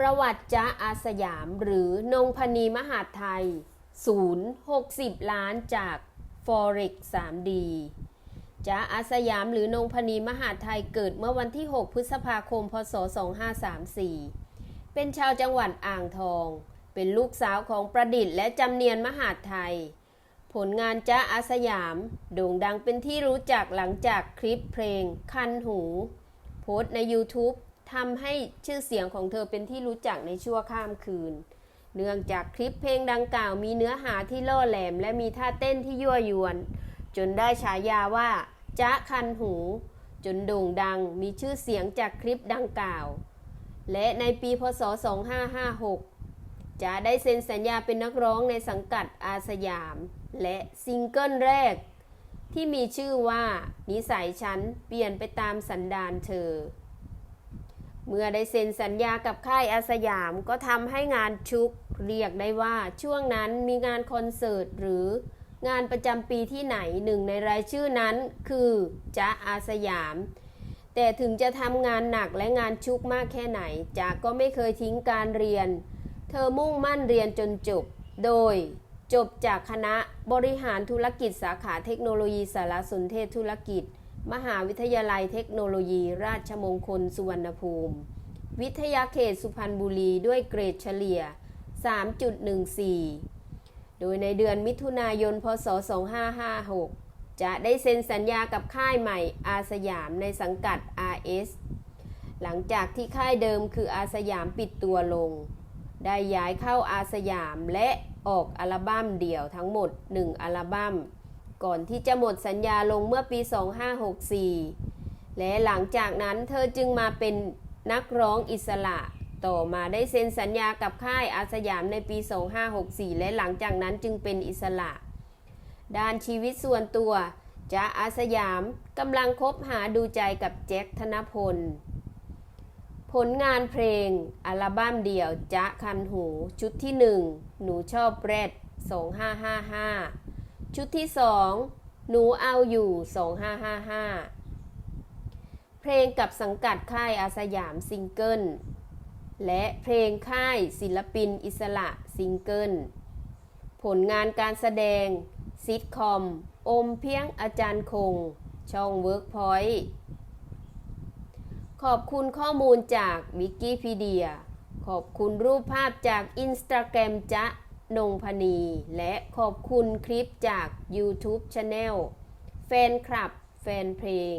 ประวัติจ๊ะอาสยามหรือนงพนีมหาไทย ศูนย์60ล้านจาก Forex 3D จ๊ะอาสยามหรือนงพนีมหาไทยเกิดเมื่อวันที่ 6 พฤษภาคม พศ 2534 เป็นชาวจังหวัดอ่างทอง เป็นลูกสาวของประดิษฐ์และจำเนียนมหาไทย ผลงานจ๊ะอาสยาม โด่งดังเป็นที่รู้จักหลังจากคลิปเพลง คันหู โพสใน YouTube ทำให้ชื่อเสียงของเธอเป็นที่รู้จักในชั่วข้ามคืน เนื่องจากคลิปเพลงดังกล่าวมีเนื้อหาที่ล่อแหลม และมีท่าเต้นที่ยั่วยวน จนได้ฉายาว่าจ๊ะคันหู จนโด่งดังมีชื่อเสียงจากคลิปดังกล่าว และในปีพศ 2556จะได้เซ็นสัญญาเป็นนักร้องในสังกัดอาสยาม และซิงเกิลแรก ที่มีชื่อว่า นิสัยฉันเปลี่ยนไปตามสันดานเธอ เมื่อได้เซ็นสัญญากับค่ายอาสยามก็ทำให้งานชุก เรียกได้ว่าช่วงนั้นมีงานคอนเสิร์ตหรืองานประจำปีที่ไหนหนึ่งในรายชื่อนั้นคือจ๊ะอาสยาม แต่ถึงจะทำงานหนักและงานชุกมากแค่ไหนจ๊ะก็ไม่เคยทิ้งการเรียน เธอมุ่งมั่นเรียนจนจบ โดยจบจากคณะบริหารธุรกิจสาขาเทคโนโลยีสารสนเทศธุรกิจ มหาวิทยาลัยเทคโนโลยี ราชมงคลสุวรรณภูมิ วิทยาเขตสุพรรณบุรีด้วยเกรดเฉลี่ย 3.14 โดยในเดือนมิถุนายน พศ 2556 จะได้เซ็นสัญญากับค่ายใหม่อาสยามในสังกัด RS หลังจากที่ค่ายเดิมคืออาสยามปิดตัวลง ได้ย้ายเข้าอาสยามและออกอัลบั้มเดี่ยวทั้งหมด 1 อัลบั้ม ก่อนที่จะหมดสัญญาลงเมื่อปี 2564 และหลังจากนั้นเธอจึงมาเป็นนักร้องอิสระ ต่อมาได้เซ็นสัญญากับค่ายอาสยามในปี 2564 และหลังจากนั้นจึงเป็นอิสระ ด้านชีวิตส่วนตัวจ๊ะอาสยามกำลังคบหาดูใจกับแจ็คธนพล ผลงานเพลง อัลบั้มเดี่ยวจ๊ะคันหู ชุดที่ 1 หนูชอบแรด2555 ชุดที่ 2 หนูเอาอยู่ 2555 เพลงกับสังกัดค่ายอาสยามซิงเกิล และเพลงค่ายศิลปินอิสระซิงเกิล ผลงานการแสดง ซิทคอม อมเพียงอาจารย์คง ช่องเวิร์กพอยต์ขอบคุณข้อมูลจากวิกิพีเดีย ขอบคุณรูปภาพจากอินสตาแกรมจ๊ะ นงพนีและขอบคุณคลิปจาก YouTube Channel แฟนคลับ แฟนเพลง